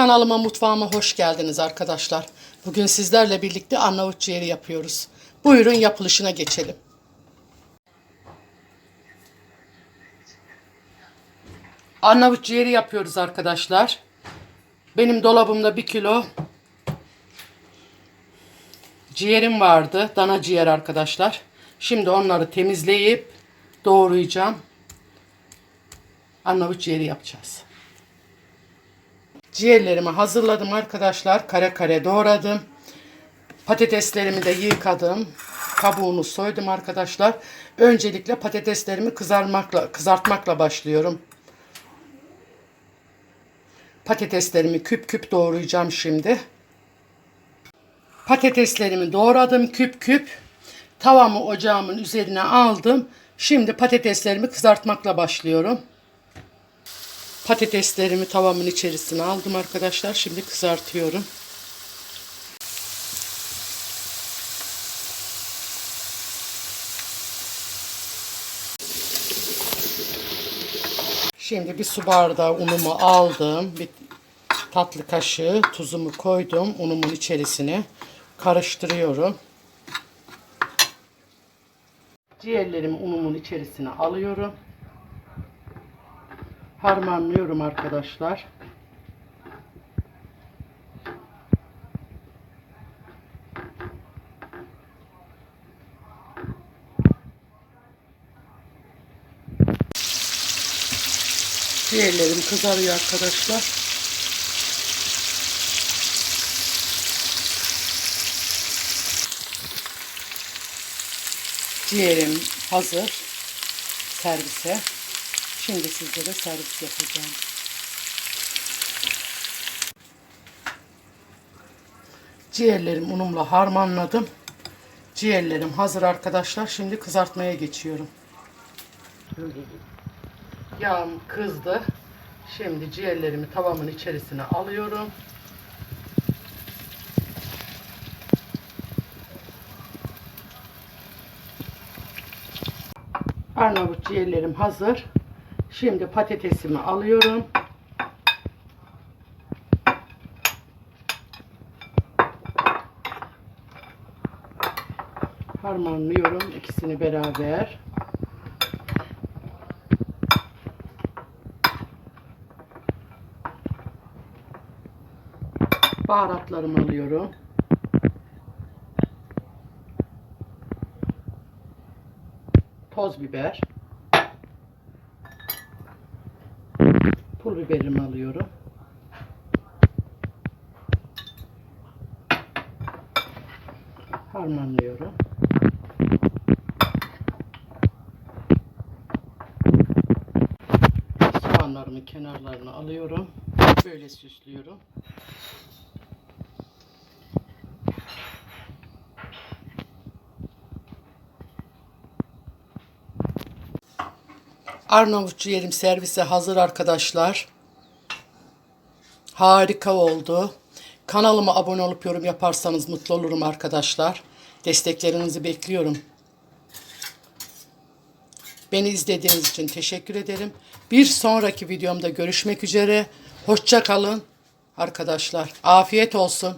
Kanalıma mutfağıma hoş geldiniz arkadaşlar. Bugün sizlerle birlikte Arnavut ciğeri yapıyoruz. Buyurun yapılışına geçelim. Arnavut ciğeri yapıyoruz arkadaşlar. Benim dolabımda bir kilo ciğerim vardı. Dana ciğer arkadaşlar. Şimdi onları temizleyip doğrayacağım. Arnavut ciğeri yapacağız. Ciğerlerimi hazırladım arkadaşlar. Kare kare doğradım. Patateslerimi de yıkadım. Kabuğunu soydum arkadaşlar. Öncelikle patateslerimi kızarmakla, kızartmakla başlıyorum. Patateslerimi küp küp doğrayacağım şimdi. Patateslerimi doğradım küp küp. Tavamı ocağımın üzerine aldım. Şimdi patateslerimi kızartmakla başlıyorum. Patateslerimi tavamın içerisine aldım arkadaşlar. Şimdi kızartıyorum. Şimdi bir su bardağı unumu aldım. Bir tatlı kaşığı tuzumu koydum unumun içerisine. Karıştırıyorum. Ciğerlerimi unumun içerisine alıyorum. Harmanlıyorum arkadaşlar. Ciğerlerim kızarıyor arkadaşlar. Ciğerim hazır servise. Şimdi sizlere servis yapacağım. Ciğerlerim unumla harmanladım. Ciğerlerim hazır arkadaşlar. Şimdi kızartmaya geçiyorum. Yağım kızdı. Şimdi ciğerlerimi tavamın içerisine alıyorum. Arnavut ciğerlerim hazır. Şimdi patatesimi alıyorum. Harmanlıyorum ikisini beraber. Baharatlarımı alıyorum. Toz biber. Pul biberimi alıyorum. Harmanlıyorum. Soğanlarımı kenarlarını alıyorum. Böyle süslüyorum. Arnavut ciğerim servise hazır arkadaşlar. Harika oldu. Kanalıma abone olup yorum yaparsanız mutlu olurum arkadaşlar. Desteklerinizi bekliyorum. Beni izlediğiniz için teşekkür ederim. Bir sonraki videomda görüşmek üzere. Hoşça kalın arkadaşlar. Afiyet olsun.